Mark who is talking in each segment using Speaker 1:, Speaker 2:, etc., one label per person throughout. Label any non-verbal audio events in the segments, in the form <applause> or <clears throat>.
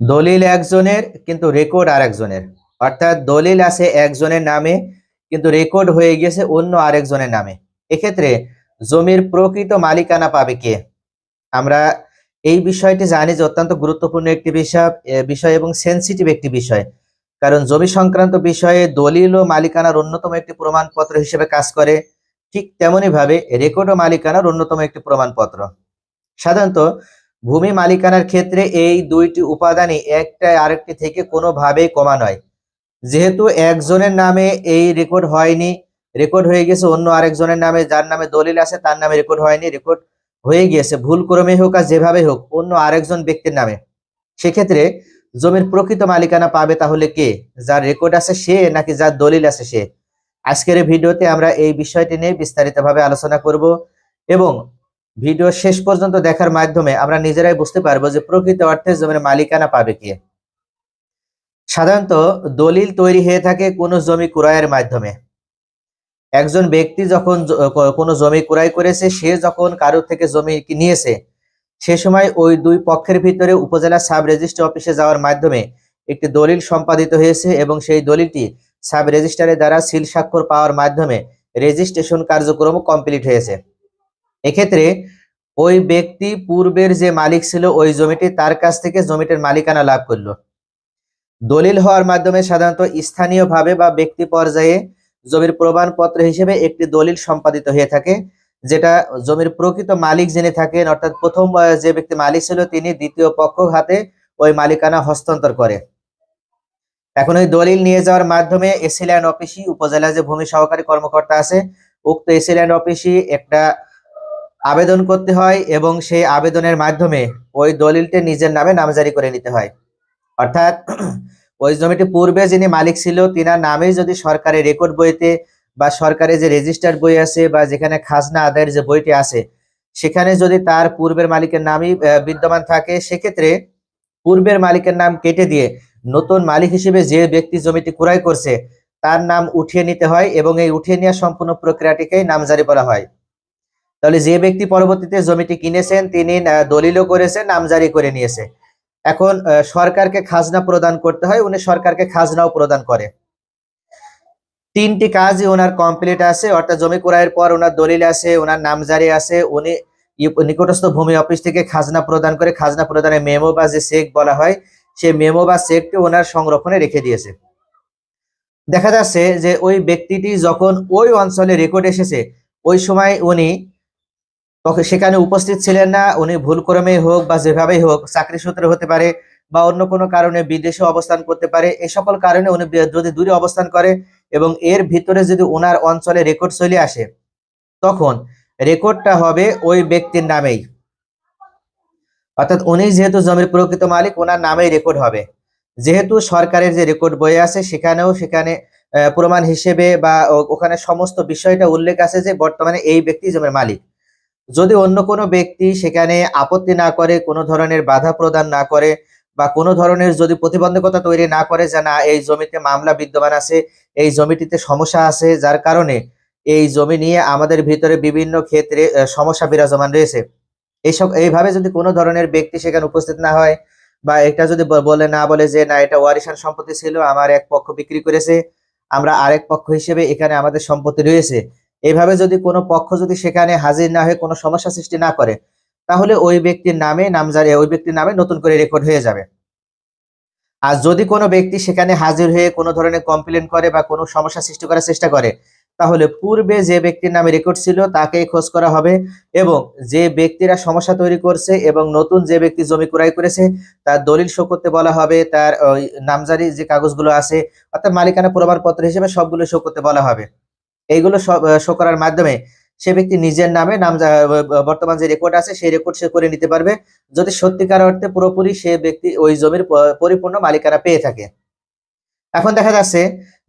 Speaker 1: দলিল একজনের কিন্তু রেকর্ড আর একজনের। অর্থাৎ দলিল আছে একজনের নামে, কিন্তু রেকর্ড হয়ে গেছে অন্য আরেকজনের নামে। এক্ষেত্রে জমির প্রকৃত মালিকানা পাবে কে? আমরা এই বিষয়টি জানি যে অত্যন্ত গুরুত্বপূর্ণ একটি বিষয় বিষয় এবং সেন্সিটিভ একটি বিষয়। কারণ জমি সংক্রান্ত বিষয়ে দলিল ও মালিকানার অন্যতম একটি প্রমাণপত্র হিসেবে কাজ করে। ঠিক তেমনি ভাবে রেকর্ড ও মালিকানার অন্যতম একটি প্রমাণপত্র। সাধারণত ভূমি মালিকানার ক্ষেত্রে এই দুইটি উপাদানই একটা আরেকটি থেকে কোনোভাবেই কমা নয়। যেহেতু একজনের নামে এই রেকর্ড হয়নি রেকর্ড হয়ে গেছে অন্য আরেকজনের নামে, যার নামে দলিল আছে তার নামে রেকর্ড হয়নি রেকর্ড হয়ে গিয়েছে। ভুল ক্রমে হোক আর যেভাবে হোক, অন্য আরেকজন ব্যক্তির নামে। সেক্ষেত্রে জমির প্রকৃত মালিকানা পাবে তাহলে কে? যার রেকর্ড আছে সে নাকি যার দলিল আছে সে? আজকের ভিডিওতে আমরা এই বিষয়টি নিয়ে বিস্তারিতভাবে আলোচনা করব এবং ভিডিও শেষ পর্যন্ত দেখার মাধ্যমে আমরা নিজেরাই বুঝতে পারব যে প্রকৃত অর্থে জমির মালিকানা পাবে কে। সাধারণত দলিল তৈরি হয়ে থাকে কোনো জমি ক্রয়ের মাধ্যমে। একজন ব্যক্তি যখন কোনো জমি ক্রয় করেছে, সে যখন কারোর থেকে জমি নিয়েছে, সে সময় ওই দুই পক্ষের ভিতরে উপজেলা সাব রেজিস্ট্রি অফিসে যাওয়ার মাধ্যমে একটি দলিল সম্পাদিত হয়েছে এবং সেই দলিলটি সাব রেজিস্ট্রারের দ্বারা সিল স্বাক্ষর পাওয়ার মাধ্যমে রেজিস্ট্রেশন কার্যক্রম কমপ্লিট হয়েছে। এক্ষেত্রে ওই ব্যক্তি পূর্বের যে মালিক ছিল ওই জমিটি তার কাছ থেকে জমিটির মালিকানা লাভ করল। দলিল হওয়ার মাধ্যমে সাধারণত স্থানীয়ভাবে বা ব্যক্তি পর্যায়ে জমির প্রমাণপত্র হিসেবে একটি দলিল সম্পাদিত হয়ে থাকে, যেটা জমির প্রকৃত মালিক যিনি থাকেন, অর্থাৎ প্রথম যে ব্যক্তি মালিক ছিল তিনি দ্বিতীয় পক্ষ হাতে ওই মালিকানা হস্তান্তর করে। এখন ওই দলিল নিয়ে যাওয়ার মাধ্যমে এসিল্যান্ড অফিসই উপজেলা যে ভূমি সহকারী কর্মকর্তা আছে, উক্ত এসিল্যান্ড অফিসই একটা আবেদন করতে হয় এবং সেই আবেদনের মাধ্যমে ওই দলিলটি নিজের নামে নামজারি করে নিতে হয়। অর্থাৎ <clears throat> ওই জমিটি পূর্বে যিনি মালিক ছিল, তিনার নামেই যদি সরকারের রেকর্ড বইতে বা সরকারের যে রেজিস্টার্ড বই আছে বা যেখানে খাজনা আদায়ের যে বইটি আছে, সেখানে যদি তার পূর্বের মালিকের নামই বিদ্যমান থাকে, সেক্ষেত্রে পূর্বের মালিকের নাম কেটে দিয়ে নতুন মালিক হিসেবে যে ব্যক্তি জমিটি ক্রয় করছে, তার নাম উঠিয়ে নিতে হয় এবং এই উঠিয়ে নেওয়া সম্পূর্ণ প্রক্রিয়াটিকেই নামজারি বলা হয়। তাহলে যে ব্যক্তি পরবর্তীতে জমিটি কিনেছেন, তিনি দলিলও করেছেন, নামজারি করে নিয়েছে। এখন সরকারকে খাজনা প্রদান করতে হয়, উনি সরকারকে খাজনাও প্রদান করে। তিনটি কাজই ওনার কমপ্লিট আছে, অর্থাৎ জমি ক্রয়ের পর ওনার দলিল আছে, ওনার নামজারি আছে, উনি নিকটস্থ ভূমি অফিস থেকে খাজনা প্রদান করে, খাজনা প্রদানের মেমো বা যে চেক বলা হয় সেই মেমো বা চেকটি ওনার সংরক্ষণে রেখে দিয়েছে। দেখা যাচ্ছে যে ওই ব্যক্তিটি যখন ওই অঞ্চলে রেকর্ড এসেছে, ওই সময় উনি তখন সেখানে উপস্থিত ছিলেন না, উনি ভুলক্রমে হোক বা যেভাবেই হোক, চাকরি সূত্রে হতে পারে বা অন্য কোনো কারণে বিদেশে অবস্থান করতে পারে এই সকল কারণে উনি যদি দূরে অবস্থান করে এবং এর ভিতরে যদি ওনার অঞ্চলে রেকর্ড চলে আসে, তখন রেকর্ডটা হবে ওই ব্যক্তির নামেই। অর্থাৎ উনি যেহেতু জমির প্রকৃত মালিক ওনার নামেই রেকর্ড হবে। যেহেতু সরকারের যে রেকর্ড বই আছে, সেখানেও সেখানে প্রমাণ হিসেবে বা ওখানে সমস্ত বিষয়টা উল্লেখ আছে যে বর্তমানে এই ব্যক্তি জমির মালিক। যদি অন্য কোনো ব্যক্তি সেখানে আপত্তি না করে, কোনো ধরনের বাধা প্রদান না করে বা কোনো ধরনের যদি প্রতিবন্ধকতা তৈরি না করে যে না, এই জমিতে মামলা বিদ্যমান আছে, এই জমিটিতে সমস্যা আছে, যার কারণে এই জমি নিয়ে আমাদের ভিতরে বিভিন্ন ক্ষেত্রে সমস্যা বিরাজমান রয়েছে। এইসব এইভাবে যদি কোনো ধরনের ব্যক্তি সেখানে উপস্থিত না হয় বা এটা যদি বলে না বলে যে না, এটা ওয়ারিশান সম্পত্তি ছিল, আমার এক পক্ষ বিক্রি করেছে, আমরা আরেক পক্ষ হিসেবে এখানে আমাদের সম্পত্তি রয়েছে। এইভাবে যদি কোনো পক্ষ যদি সেখানে হাজির না হয়ে কোনো সমস্যা সৃষ্টি না করে, তাহলে ওই ব্যক্তির নামে নামজারি ওই ব্যক্তির নামে নতুন করে রেকর্ড হয়ে যাবে। আর যদি কোনো ব্যক্তি সেখানে হাজির হয়ে কোনো ধরনের কমপ্লেন করে বা কোনো সমস্যা সৃষ্টি করার চেষ্টা করে, তাহলে পূর্বে যে ব্যক্তির নামে রেকর্ড ছিল তাকেই খোঁজ করা হবে এবং যে ব্যক্তিরা সমস্যা তৈরি করছে এবং নতুন যে ব্যক্তি জমি ক্রয় করেছে, তার দলিল শো করতে বলা হবে, তার ওই নামজারি যে কাগজগুলো আছে, অর্থাৎ মালিকানা প্রমাণপত্র হিসেবে সবগুলো শো করতে বলা হবে। এইগুলো শো করার মাধ্যমে সে ব্যক্তি নিজের নামে নাম বর্তমান যে রেকর্ড আছে সেই রেকর্ড সে করে নিতে পারবে। যদি সত্যিকার অর্থে পুরোপুরি সে ব্যক্তি ওই জমির পরিপূর্ণ মালিকানা পেয়ে থাকে। এখন দেখা যাচ্ছে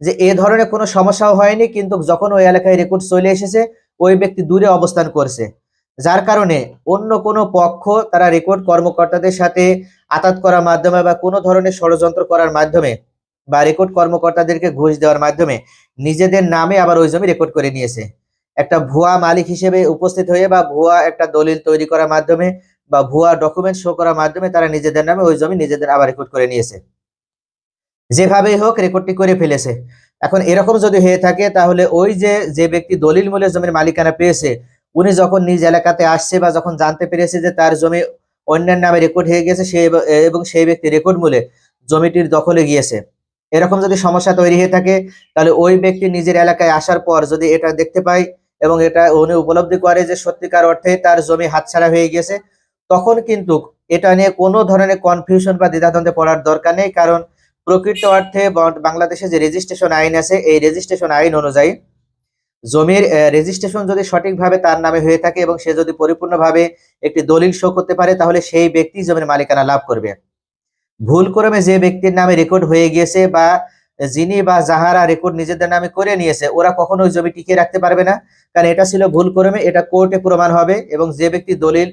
Speaker 1: যে এ ধরনের কোনো সমস্যাও হয়নি, কিন্তু যখন ওই এলাকায় রেকর্ড চলে এসেছে, ওই ব্যক্তি দূরে অবস্থান করছে। যার কারণে অন্য কোনো পক্ষ তারা রেকর্ড কর্মকর্তাদের সাথে আতাত করার মাধ্যমে বা কোনো ধরনের ষড়যন্ত্র করার মাধ্যমে বা রেকর্ড কর্মকর্তাদেরকে ঘুষ দেওয়ার মাধ্যমে নিজেদের নামে আবার ওই জমি রেকর্ড করে নিয়েছে। একটা ভুয়া মালিক হিসেবে উপস্থিত হয়ে বা ভুয়া একটা দলিল তৈরি করার মাধ্যমে বা ভুয়া ডকুমেন্ট শো করার মাধ্যমে তারা নিজেদের নামে ওই জমি নিজেদের আবার রেকর্ড করে নিয়েছে। যেভাবেই হোক রেকর্ডটি করে ফেলেছে। এখন এরকম যদি হয়ে থাকে তাহলে ওই যে যে ব্যক্তি দলিল মূলে জমির মালিকানা পেয়েছে, উনি যখন নিজ এলাকাতে আসছে বা যখন জানতে পেরেছে যে তার জমি অন্যের নামে রেকর্ড হয়ে গেছে সে এবং সেই ব্যক্তি রেকর্ড মূলে জমিটির দখলে গিয়েছে। এরকম যদি সমস্যা তৈরি হয়ে থাকে, তাহলে ওই ব্যক্তি নিজের এলাকায় আসার পর যদি এটা দেখতে পায় এবং এটা উনি উপলব্ধি করে যে সত্যিকার অর্থে তার জমি হাতছাড়া হয়ে গেছে তখন কিন্তু এটা নিয়ে কোনো ধরনের কনফিউশন বা দ্বিধাদ্বন্দ্বে পড়ার দরকার নেই। কারণ প্রকৃত অর্থে বাংলাদেশে যে রেজিস্ট্রেশন আইন আছে, এই রেজিস্ট্রেশন আইন অনুযায়ী জমির রেজিস্ট্রেশন যদি সঠিকভাবে তার নামে হয়ে থাকে এবং সে যদি পরিপূর্ণভাবে একটি দলিল শো করতে পারে, তাহলে সেই ব্যক্তি জমির মালিকানা লাভ করবে। ভুল ক্রমে যে ব্যক্তির নামে রেকর্ড হয়ে গিয়েছে বা যিনি বা যাহারা রেকর্ড নিজেদের নামে করে নিয়েছে, ওরা কখনো ওই জমি টিকিয়ে রাখতে পারবে না। কারণ এটা ছিল ভুলক্রমে এটা কোর্টে প্রমাণ হবে এবং যে ব্যক্তি দলিল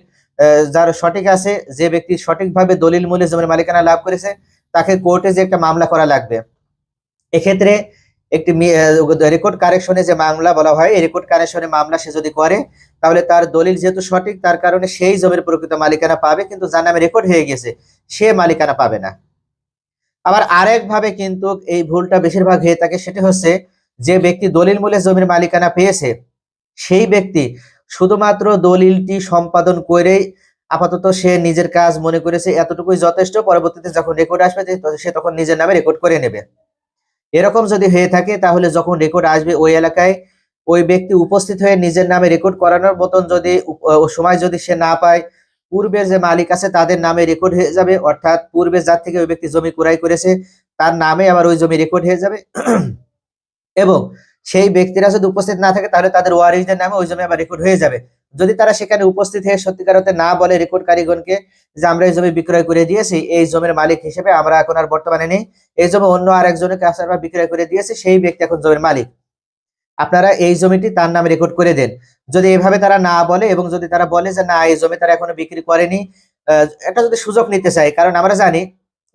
Speaker 1: যার সঠিক আছে, যে ব্যক্তি সঠিকভাবে দলিল মূল্যে জমির মালিকানা লাভ করেছে, তাকে কোর্টে যে একটা মামলা করা লাগবে। এক্ষেত্রে একটি রেকর্ড কারেকশনে যে মামলা বলা হয়, এই রেকর্ড কারেকশনে মামলা সে যদি করে, তাহলে তার দলিল যেহেতু সঠিক, তার কারণে সেই জমির প্রকৃত মালিকানা পাবে, কিন্তু যার নামে রেকর্ড হয়ে গেছে, সে মালিকানা পাবে না। আবার আরেক ভাবে কিন্তু এই ভুলটা বেশিরভাগ হয়ে থাকে, সেটা হচ্ছে যে ব্যক্তি দলিল মূলে জমির মালিকানা পেয়েছে, সেই ব্যক্তি শুধুমাত্র দলিলটি সম্পাদন করেই আপাতত সে নিজের কাজ মনে করেছে, এতটুকুই যথেষ্ট, পরবর্তীতে যখন রেকর্ড আসবে সে তখন নিজের নামে রেকর্ড করে নেবে। এরকম যদি হয়ে থাকে, তাহলে যখন রেকর্ড আসবে ওই এলাকায়, ওই ব্যক্তি উপস্থিত হয়ে নিজের নামে রেকর্ড করানোর মতন যদি সময় যদি সে না পায়, পূর্বের যে মালিক আছে তাদের নামে রেকর্ড হয়ে যাবে। অর্থাৎ পূর্বে যার থেকে ওই ব্যক্তি জমি ক্রয় করেছে, তার নামে আবার ওই জমি রেকর্ড হয়ে যাবে। <clears throat> এবং সেই ব্যক্তিরা যদি উপস্থিত না থাকে, তাহলে তাদের ওয়ারিসদের নামে ওই জমি আবার রেকর্ড হয়ে যাবে। যদি তারা সেখানে উপস্থিত হয়ে সত্যিকার অর্থে না বলে রেকর্ড কারিগণকে যে আমরা এই জমি বিক্রয় করে দিয়েছি, এই জমির মালিক হিসেবে আমরা এখন আর বর্তমানে নেই। এই জমি অন্য আর একজনকে আমরা বিক্রয় করে দিয়েছি, সেই ব্যক্তি এখন জমির মালিক। আপনারা এই জমিটি তার নামে রেকর্ড করে দেন। যদি এভাবে তারা না বলে এবং যদি তারা বলে যে না, এই জমি তারা এখনও বিক্রি করেনি এটা যদি সুযোগ নিতে চাই কারণ আমরা জানি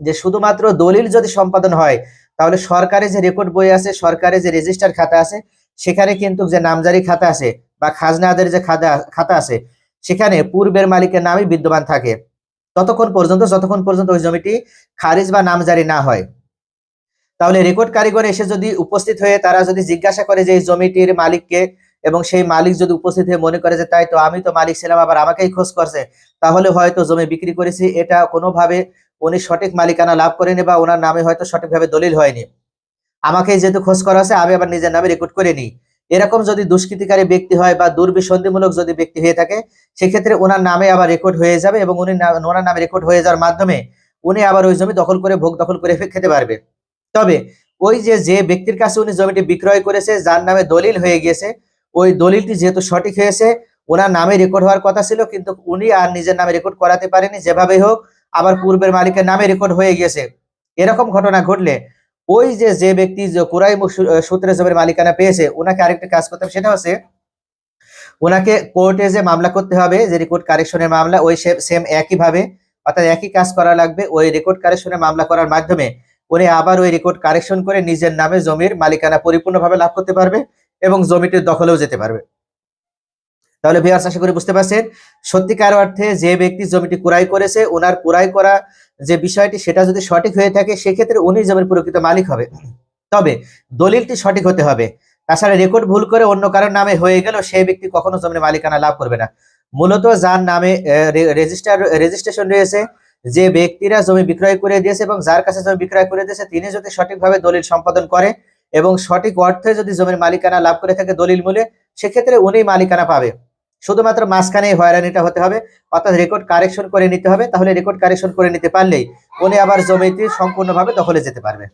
Speaker 1: যে শুধুমাত্র দলিল যদি সম্পাদন হয়, তাহলে সরকারি যে রেকর্ড বই আছে, সরকারি যে রেজিস্টার খাতা আছে, সেখানে কিন্তু যে নামজারি খাতা আছে বা খাজনা খাজনাদের যে খাতা খাতা আছে, সেখানে পূর্বের মালিকের নামই বিদ্যমান থাকে। ততক্ষণ পর্যন্ত, যতক্ষণ পর্যন্ত ওই জমিটি খারিজ বা নামজারি না হয়। তাহলে রেকর্ড কারিগর এসে যদি উপস্থিত হয়ে তারা যদি জিজ্ঞাসা করে যে এই জমিটির মালিককে এবং সেই মালিক যদি উপস্থিত হয়ে মনে করে যে তাই তো আমি তো মালিক ছিলাম, আবার আমাকেই খোঁজ করছে, তাহলে হয়তো জমি বিক্রি করেছি, এটা কোনোভাবে উনি সঠিক মালিকানা লাভ করেনি বা ওনার নামে হয়তো সঠিকভাবে দলিল হয়নি। আমাকে যেহেতু খোঁজ করা আছে, আমি আবার নিজের নামে রেকর্ড করে নিই। এরকম যদি দুষ্কৃতিকারী ব্যক্তি হয় বা দুর্বিসন্ধিমূলক যদি ব্যক্তি হয়ে থাকে, সেক্ষেত্রে ওনার নামে আবার রেকর্ড হয়ে যাবে এবং উনি ওনার নামে রেকর্ড হয়ে যাওয়ার মাধ্যমে উনি আবার ওই জমি দখল করে, ভোগ দখল করে খেতে পারবে। তবে ওই যে যে ব্যক্তির কাছে উনি জমিটি বিক্রয় করেছে, যার নামে দলিল হয়ে গিয়েছে, ওই দলিলটি যেহেতু সঠিক হয়েছে, ওনার নামে রেকর্ড হওয়ার কথা ছিল, কিন্তু উনি আর নিজের নামে রেকর্ড করাতে পারেনি। যেভাবেই হোক, আবার পূর্বের মালিকের নামে রেকর্ড হয়ে গিয়েছে। এরকম ঘটনা ঘটলে ওই যে যে ব্যক্তি যে কুরাই সূত্রে জমির মালিকানা পেয়েছে ওনাকে আরেকটা কাজ করতে হবে, সেটা হচ্ছে ওনাকে কোর্টে যে মামলা করতে হবে, যে রেকর্ড কারেকশনের মামলা, ওই সেম একই ভাবে, অর্থাৎ একই কাজ করা লাগবে, ওই রেকর্ড কারেকশনের মামলা করার মাধ্যমে উনি আবার ওই রেকর্ড কারেকশন করে নিজের নামে জমির মালিকানা পরিপূর্ণভাবে লাভ করতে পারবে এবং জমিটির দখলেও যেতে পারবে। তাহলে ভিউয়ার্স আশা করি বুঝতে পারছেন, সত্যিকার অর্থে যে ব্যক্তি জমিটি কুরাই করেছে, ওনার কুরাই করা যে বিষয়টি, সেটা যদি সঠিক হয়ে থাকে, সেক্ষেত্রে উনি জমির প্রকৃত মালিক হবে। তবে দলিলটি সঠিক হতে হবে। তাছাড়া রেকর্ড ভুল করে অন্য কারোর নামে হয়ে গেল সেই ব্যক্তি কখনো জমির মালিকানা লাভ করবে না। মূলত যার নামে রেজিস্টার রেজিস্ট্রেশন রয়েছে, যে ব্যক্তিরা জমি বিক্রয় করে দিয়েছে এবং যার কাছে জমি বিক্রয় করে দিয়েছে, তিনি যদি সঠিকভাবে দলিল সম্পাদন করে এবং সঠিক অর্থে যদি জমির মালিকানা লাভ করে থাকে দলিল মূলে, সেক্ষেত্রে উনি মালিকানা পাবে। শুধুমাত্র মাঝখানে হয়রানিটা হতে হবে, অর্থাৎ রেকর্ড কারেকশন করে নিতে হবে, তাহলে রেকর্ড কারেকশন করে নিতে পারলেই উনি আবার জমিটি সম্পূর্ণভাবে দখলে যেতে পারবে।